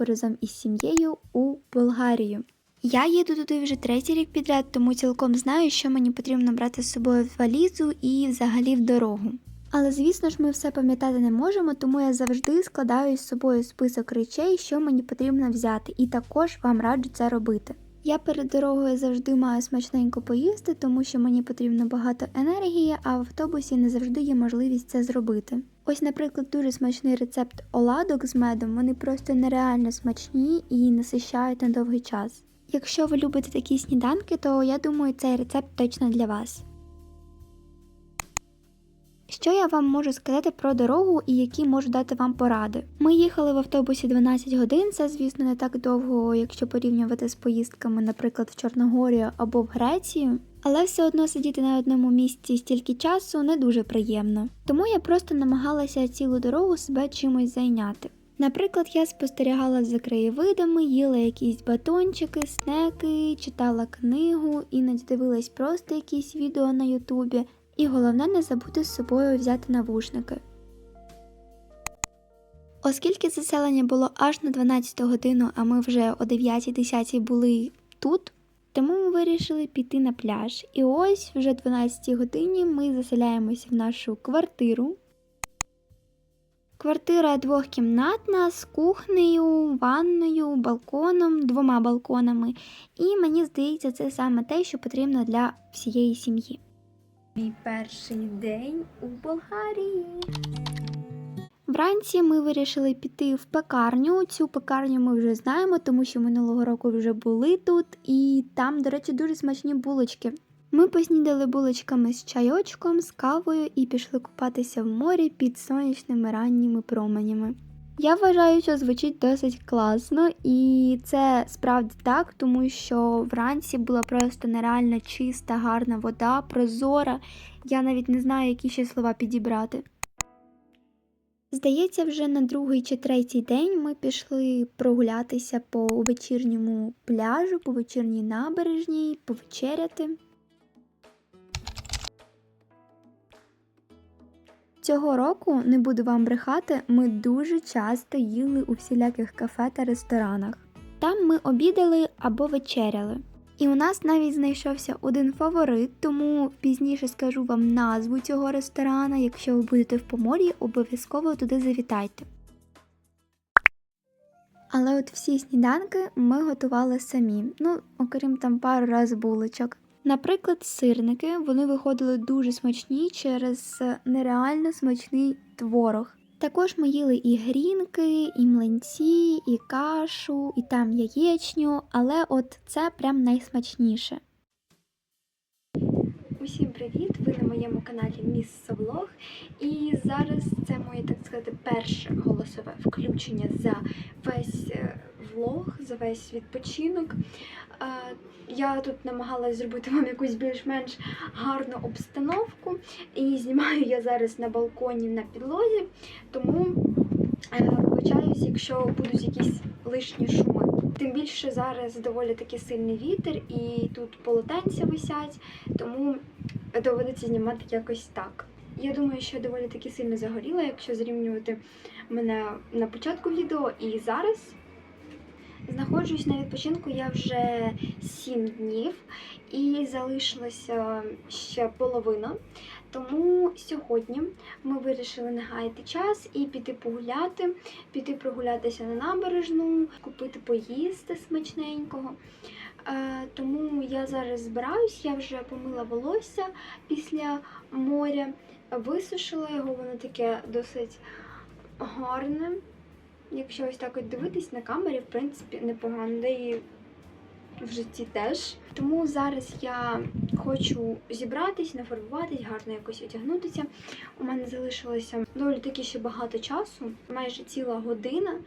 мою разом із сім'єю у Болгарію. Я їду туди вже третій рік підряд, тому цілком знаю, що мені потрібно брати з собою в валізу і взагалі в дорогу. Але звісно ж, ми все пам'ятати не можемо, тому я завжди складаю з собою список речей, що мені потрібно взяти, і також вам раджу це робити. Я перед дорогою завжди маю смачненько поїсти, тому що мені потрібно багато енергії, а в автобусі не завжди є можливість це зробити. Ось, наприклад, дуже смачний рецепт оладок з медом. Вони просто нереально смачні і насищають на довгий час. Якщо ви любите такі сніданки, то я думаю, цей рецепт точно для вас. Що я вам можу сказати про дорогу і які можу дати вам поради? Ми їхали в автобусі 12 годин. Це, звісно, не так довго, якщо порівнювати з поїздками, наприклад, в Чорногорію або в Грецію. Але все одно сидіти на одному місці стільки часу не дуже приємно. Тому я просто намагалася цілу дорогу себе чимось зайняти. Наприклад, я спостерігала за краєвидами, їла якісь батончики, снеки, читала книгу, іноді дивилась просто якісь відео на Ютубі. І головне не забути з собою взяти навушники. Оскільки заселення було аж на 12 годину, а ми вже о 9-10 були тут, тому ми вирішили піти на пляж. І ось вже о 12 годині ми заселяємося в нашу квартиру. Квартира двохкімнатна з кухнею, ванною, балконом, двома балконами. І мені здається, це саме те, що потрібно для всієї сім'ї. Мій перший день у Болгарії. Вранці ми вирішили піти в пекарню. Цю пекарню ми вже знаємо, тому що минулого року вже були тут, і там, до речі, дуже смачні булочки. Ми поснідали булочками з чайочком, з кавою і пішли купатися в морі під сонячними ранніми променями. Я вважаю, що звучить досить класно, і це справді так, тому що вранці була просто нереально чиста, гарна вода, прозора. Я навіть не знаю, які ще слова підібрати. Здається, вже на другий чи третій день ми пішли прогулятися по вечірньому пляжу, по вечірній набережній, повечеряти. Цього року, не буду вам брехати, ми дуже часто їли у всіляких кафе та ресторанах. Там ми обідали або вечеряли. І у нас навіть знайшовся один фаворит, тому пізніше скажу вам назву цього ресторана. Якщо ви будете в помор'ї, обов'язково туди завітайте. Але от всі сніданки ми готували самі, ну, окрім там пару раз булочок. Наприклад, сирники вони виходили дуже смачні через нереально смачний творог. Також ми їли і грінки, і млинці, і кашу, і там яєчню, але от це прям найсмачніше. Усім привіт! Ви на моєму каналі Міс Влог. І зараз це моє, так сказати, перше голосове включення за весь е, влог, за весь відпочинок. Я тут намагалась зробити вам якусь більш-менш гарну обстановку. І знімаю я зараз на балконі на підлозі, тому е, вибачаюсь, якщо будуть якісь лишні шуми. Тим більше зараз доволі таки сильний вітер і тут полотенця висять, тому доведеться знімати якось так. Я думаю, що я доволі таки сильно загоріла, якщо зрівнювати мене на початку відео і зараз. Знаходжусь на відпочинку я вже 7 днів і залишилася ще половина. Тому сьогодні ми вирішили не гаяти час і піти погуляти, піти прогулятися на набережну, купити поїсти смачненького. Е, Тому я зараз збираюсь, я вже помила волосся після моря, висушила його, воно таке досить гарне. Якщо ось так от дивитись на камері, в принципі, непогано, де і в житті теж. Тому зараз я хочу зібратись, нафарбуватись, гарно якось одягнутися. У мене залишилося доволі таки ще багато часу, майже ціла година,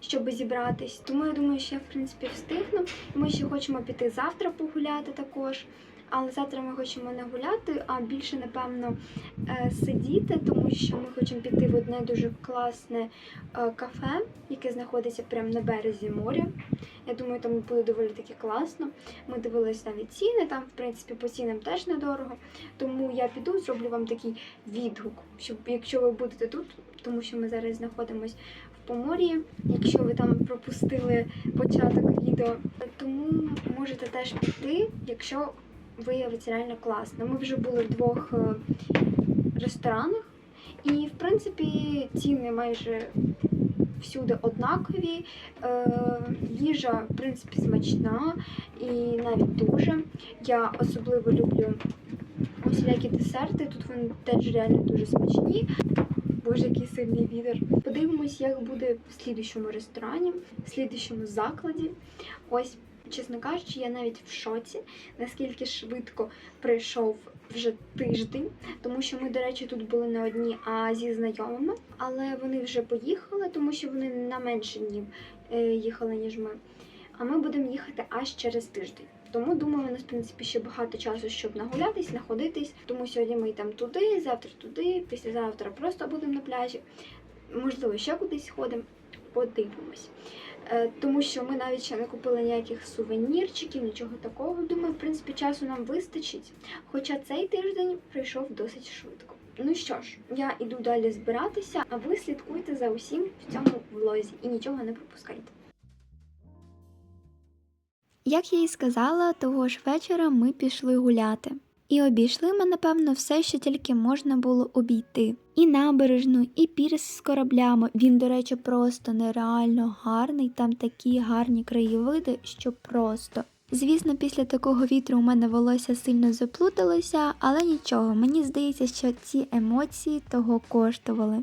щоб зібратись. Тому я думаю, що я в принципі встигну. Ми ще хочемо піти завтра погуляти також. Але завтра ми хочемо не гуляти, а більше, напевно, е, сидіти, тому що ми хочемо піти в одне дуже класне е, кафе, яке знаходиться прямо на березі моря. Я думаю, там буде доволі таки класно. Ми дивилися навіть ціни, там, в принципі, по цінам теж недорого. Тому я піду, зроблю вам такий відгук, щоб якщо ви будете тут, тому що ми зараз знаходимося в Помор'ї, якщо ви там пропустили початок відео. Тому можете теж піти, якщо виявиться реально класно. Ми вже були в двох е, ресторанах, і в принципі ціни майже всюди однакові. Е, їжа, в принципі, смачна і навіть дуже. Я особливо люблю усілякі десерти. Тут вони теж реально дуже смачні. Боже, який сильний вітер. Подивимось, як буде в слідущому ресторані, в слідущому закладі. Ось, чесно кажучи, я навіть в шоці, наскільки швидко пройшов вже тиждень, тому що ми, до речі, тут були не одні, а зі знайомими, але вони вже поїхали, тому що вони на менше днів е, їхали, ніж ми. А ми будемо їхати аж через тиждень. Тому думаю, у нас в принципі ще багато часу, щоб нагулятись, находитись. Тому сьогодні ми йдемо туди, завтра туди, післязавтра просто будемо на пляжі. Можливо, ще кудись ходимо, подивимось. Е, Тому що ми навіть ще не купили ніяких сувенірчиків, нічого такого. Думаю, в принципі, часу нам вистачить. Хоча цей тиждень пройшов досить швидко. Ну що ж, я іду далі збиратися, а ви слідкуйте за усім в цьому влозі і нічого не пропускайте. Як я і сказала, того ж вечора ми пішли гуляти. І обійшли ми, напевно, все, що тільки можна було обійти. І набережну, і пірс з кораблями. Він, до речі, просто нереально гарний. Там такі гарні краєвиди, що просто. Звісно, після такого вітру у мене волосся сильно заплуталося, але нічого, мені здається, що ці емоції того коштували.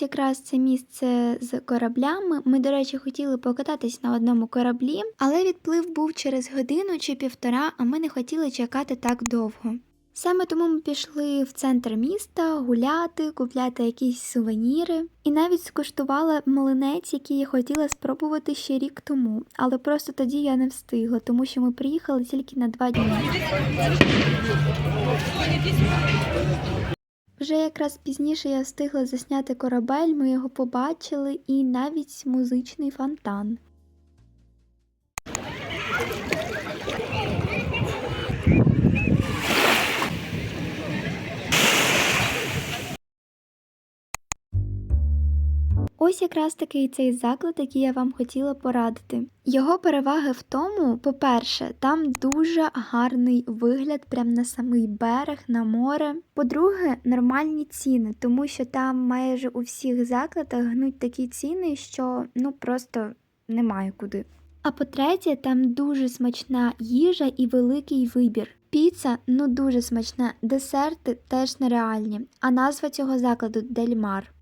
Ось якраз це місце з кораблями. Ми, до речі, хотіли покататись на одному кораблі, але відплив був через годину чи півтора, а ми не хотіли чекати так довго. Саме тому ми пішли в центр міста гуляти, купляти якісь сувеніри, і навіть скуштувала млинець, який я хотіла спробувати ще рік тому, але просто тоді я не встигла, тому що ми приїхали тільки на два дні. Вже якраз пізніше я встигла засняти корабель, ми його побачили, і навіть музичний фонтан. Ось якраз такий цей заклад, який я вам хотіла порадити. Його переваги в тому, по-перше, там дуже гарний вигляд прямо на самий берег, на море. По-друге, нормальні ціни, тому що там майже у всіх закладах гнуть такі ціни, що ну просто немає куди. А по-третє, там дуже смачна їжа і великий вибір. Піца ну дуже смачна, десерти теж нереальні. А назва цього закладу Дельмар.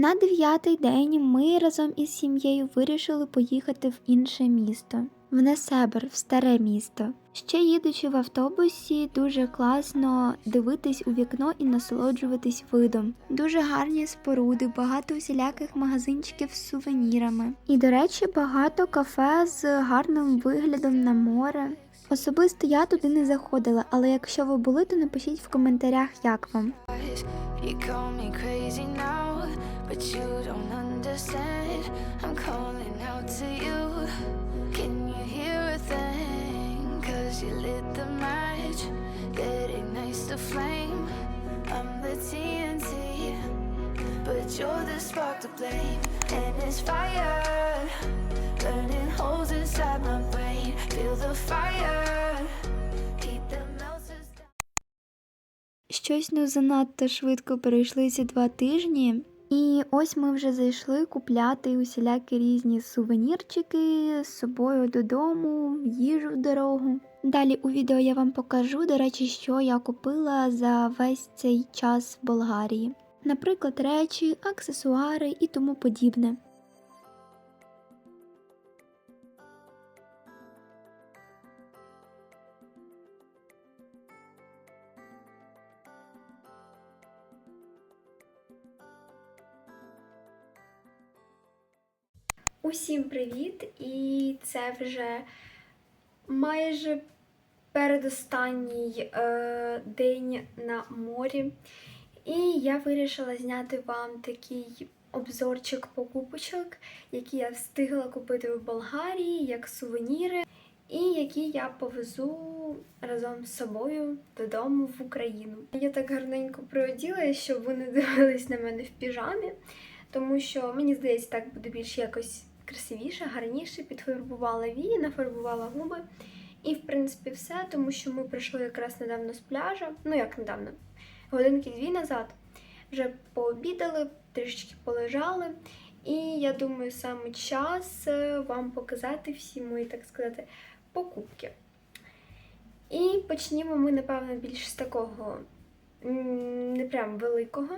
На дев'ятий день ми разом із сім'єю вирішили поїхати в інше місто, в Несебр, в старе місто. Ще їдучи в автобусі, дуже класно дивитись у вікно і насолоджуватись видом. Дуже гарні споруди, багато усіляких магазинчиків з сувенірами. І, до речі, багато кафе з гарним виглядом на море. Особисто я туди не заходила, але якщо ви були, то напишіть в коментарях, як вам. But you don't understand. I'm calling out to you. Can you hear a thing? Cause you lit the match that ignites the flame. I'm the TNT, but you're the spark to blame. And it's fire, burning holes inside my brain. Feel the fire. Щось ну занадто швидко перейшли ці два тижні. І ось ми вже зайшли купляти усілякі різні сувенірчики з собою додому, їжу в дорогу. Далі у відео я вам покажу, до речі, що я купила за весь цей час в Болгарії. Наприклад, речі, аксесуари і тому подібне. Усім привіт! І це вже майже передостанній е, день на морі, і я вирішила зняти вам такий обзорчик покупочок, які я встигла купити в Болгарії як сувеніри, і які я повезу разом з собою додому в Україну. Я так гарненько приоділа, щоб ви не дивились на мене в піжамі, тому що мені здається, так буде більш якось красивіше, гарніше. Підфарбувала вії, нафарбувала губи. І, в принципі, все, тому що ми прийшли якраз недавно з пляжа. Ну як недавно, годинки дві назад. Вже пообідали, трішечки полежали. І я думаю, саме час е, вам показати всі мої, так сказати, покупки. І почнімо ми, напевно, більш з такого не прям великого.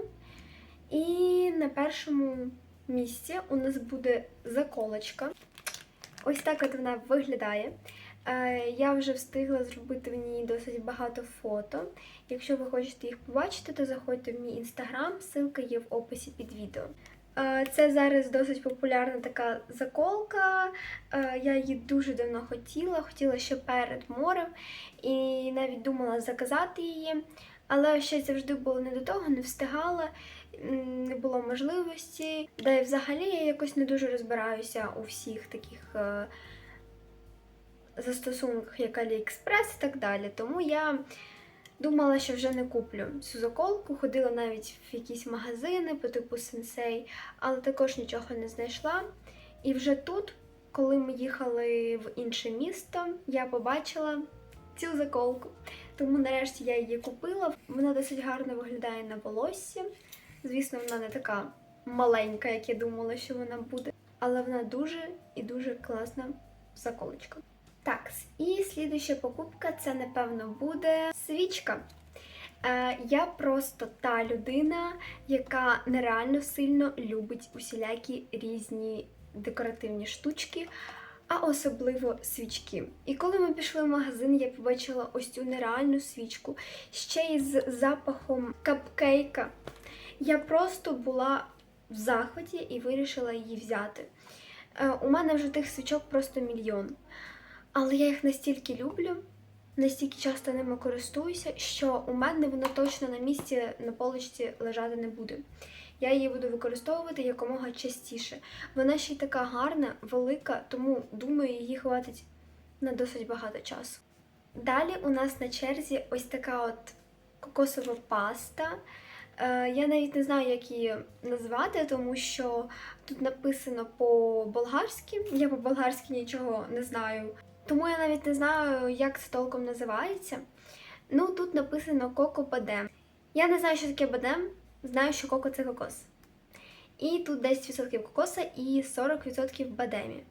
І на першому місці у нас буде заколочка. Ось так от вона виглядає. Е, Я вже встигла зробити в ній досить багато фото. Якщо ви хочете їх побачити, то заходьте в мій інстаграм, ссылка є в описі під відео. Е, Це зараз досить популярна така заколка. Е, Я її дуже давно хотіла, хотіла ще перед морем і навіть думала заказати її. Але ще завжди було не до того, не встигала, не було можливості. Да і взагалі я якось не дуже розбираюся у всіх таких е, застосунках, як AliExpress і так далі. Тому я думала, що вже не куплю цю заколку. Ходила навіть в якісь магазини по типу Sensei, але також нічого не знайшла. І вже тут, коли ми їхали в інше місто, я побачила цю заколку. Тому нарешті я її купила. Вона досить гарно виглядає на волоссі. Звісно, вона не така маленька, як я думала, що вона буде. Але вона дуже і дуже класна заколочка. Так, і слідуща покупка це, напевно, буде свічка. Е, я просто та людина, яка нереально сильно любить усілякі різні декоративні штучки, а особливо свічки. І коли ми пішли в магазин, я побачила ось цю нереальну свічку ще й з запахом капкейка. Я просто була в захваті і вирішила її взяти. Е, У мене вже тих свічок просто мільйон. Але я їх настільки люблю, настільки часто ними користуюся, що у мене воно точно на місці на поличці лежати не буде. Я її буду використовувати якомога частіше. Вона ще й така гарна, велика, тому думаю, її хватить на досить багато часу. Далі у нас на черзі ось така от кокосова паста. Е, Я навіть не знаю, як її назвати, тому що тут написано по-болгарськи. Я по-болгарськи нічого не знаю. Тому я навіть не знаю, як це толком називається. Ну, тут написано коко бадем. Я не знаю, що таке бадем, знаю, що коко це кокос. І тут 10% кокоса і 40% бадемі.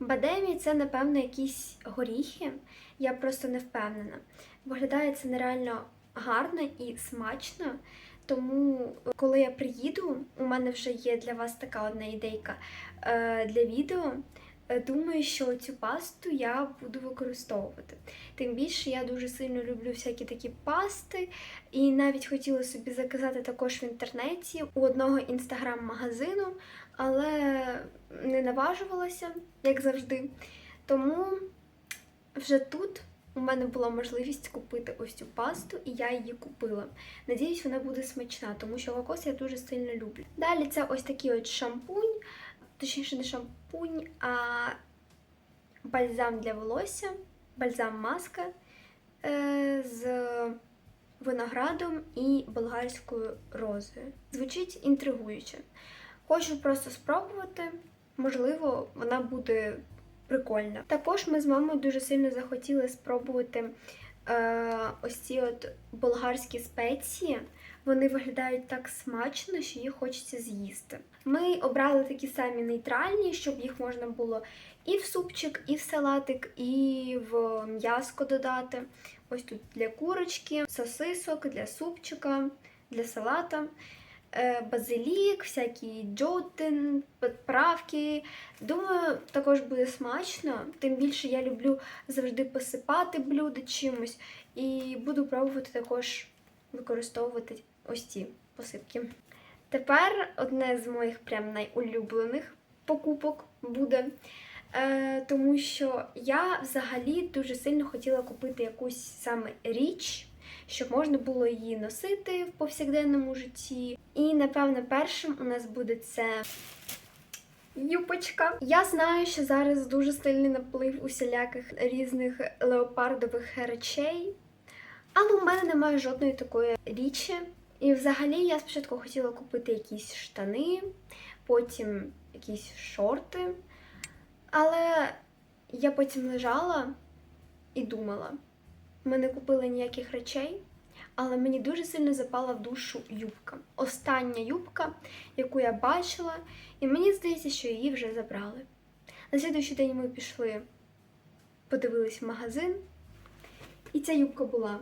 Бадемі це, напевно, якісь горіхи. Я просто не впевнена. Виглядає це нереально гарно і смачно. Тому, коли я приїду, у мене вже є для вас така одна ідейка е, для відео. Е, Думаю, що цю пасту я буду використовувати. Тим більше я дуже сильно люблю всякі такі пасти, і навіть хотіла собі заказати також в інтернеті у одного інстаграм-магазину, але не наважувалася, як завжди. Тому вже тут у мене була можливість купити ось цю пасту, і я її купила. Надіюсь, вона буде смачна, тому що кокос я дуже сильно люблю. Далі це ось такий от шампунь, точніше не шампунь, а бальзам для волосся, бальзам маска е, з виноградом і болгарською розою. Звучить інтригуюче. Хочу просто спробувати, можливо, вона буде прикольна. Також ми з мамою дуже сильно захотіли спробувати е, ось ці от болгарські спеції. Вони виглядають так смачно, що їх хочеться з'їсти. Ми обрали такі самі нейтральні, щоб їх можна було і в супчик, і в салатик, і в м'яско додати. Ось тут для курочки, сосисок, для супчика, для салата. Е, Базилік, всякі джотин, приправки. Думаю, також буде смачно. Тим більше я люблю завжди посипати блюдо чимось. І буду пробувати також використовувати ось ці посипки. Тепер одне з моїх прям найулюблених покупок буде Е, тому що я взагалі дуже сильно хотіла купити якусь саме річ, щоб можна було її носити в повсякденному житті. І напевно першим у нас буде це юпочка. Я знаю, що зараз дуже сильний наплив усіляких різних леопардових речей, але у мене немає жодної такої річі. І взагалі я спочатку хотіла купити якісь штани, потім якісь шорти. Але я потім лежала і думала. Ми не купили ніяких речей, але мені дуже сильно запала в душу юбка. Остання юбка, яку я бачила, і мені здається, що її вже забрали. На слідуючий день ми пішли, подивились в магазин, і ця юбка була.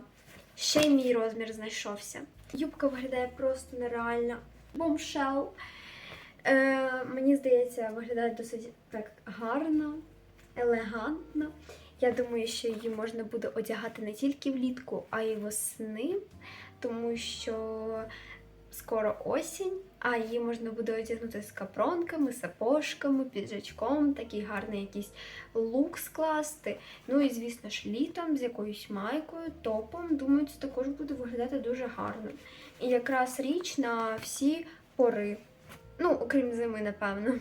Ще й мій розмір знайшовся. Юбка виглядає просто нереально. Бомшел. Е, мені здається, виглядає досить так гарно, елегантно. Я думаю, що її можна буде одягати не тільки влітку, а й восени, тому що скоро осінь, а її можна буде одягнути з капронками, сапожками, піджачком, такий гарний якийсь лук скласти. Ну і, звісно ж, літом з якоюсь майкою, топом. Думаю, це також буде виглядати дуже гарно. І якраз річ на всі пори. Ну, окрім зими, напевно.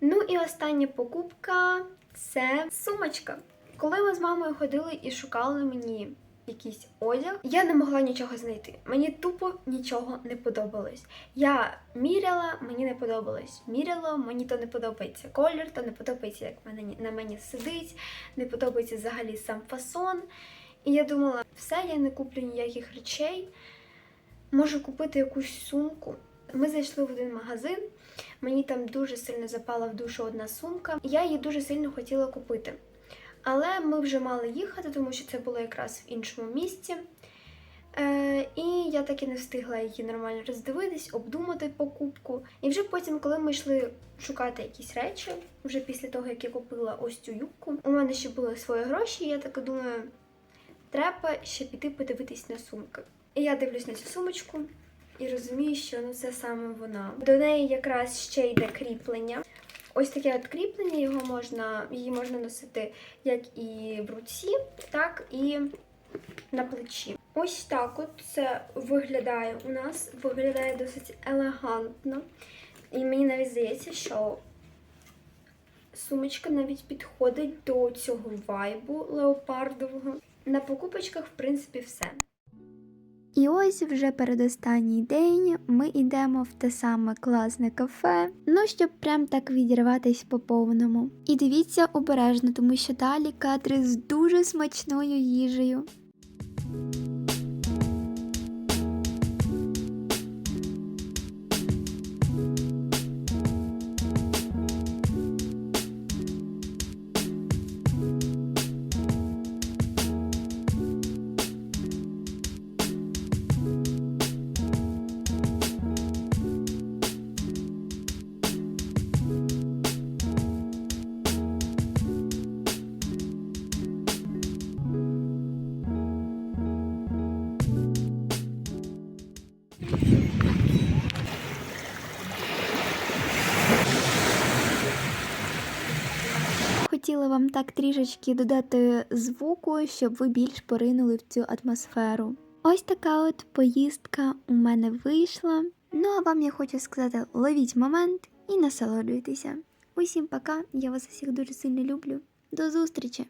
Ну і остання покупка це сумочка. Коли ми з мамою ходили і шукали мені якийсь одяг, я не могла нічого знайти. Мені тупо нічого не подобалось. Я міряла, мені не подобалось. Міряла, мені то не подобається колір, то не подобається, як мене на мені сидить, не подобається взагалі сам фасон. І я думала, все, я не куплю ніяких речей. Можу купити якусь сумку. Ми зайшли в один магазин, мені там дуже сильно запала в душу одна сумка, я її дуже сильно хотіла купити. Але ми вже мали їхати, тому що це було якраз в іншому місці. Е, і я так і не встигла її нормально роздивитись, обдумати покупку. І вже потім, коли ми йшли шукати якісь речі, вже після того, як я купила ось цю юбку, у мене ще були свої гроші, і я так думаю, треба ще піти подивитись на сумки. І я дивлюсь на цю сумочку і розумію, що ну це саме вона. До неї якраз ще йде кріплення. Ось таке от кріплення, його можна, її можна носити як і в руці, так і на плечі. Ось так от це виглядає у нас, виглядає досить елегантно. І мені навіть здається, що сумочка навіть підходить до цього вайбу леопардового. На покупочках, в принципі, все. І ось вже передостанній день ми йдемо в те саме класне кафе, ну щоб прям так відірватись по повному. І дивіться обережно, тому що далі кадри з дуже смачною їжею. Вам так трішечки додати звуку, щоб ви більш поринули в цю атмосферу. Ось така от поїздка у мене вийшла. Ну а вам я хочу сказати: ловіть момент і насолоджуйтеся. Усім пока, я вас усіх дуже сильно люблю. До зустрічі!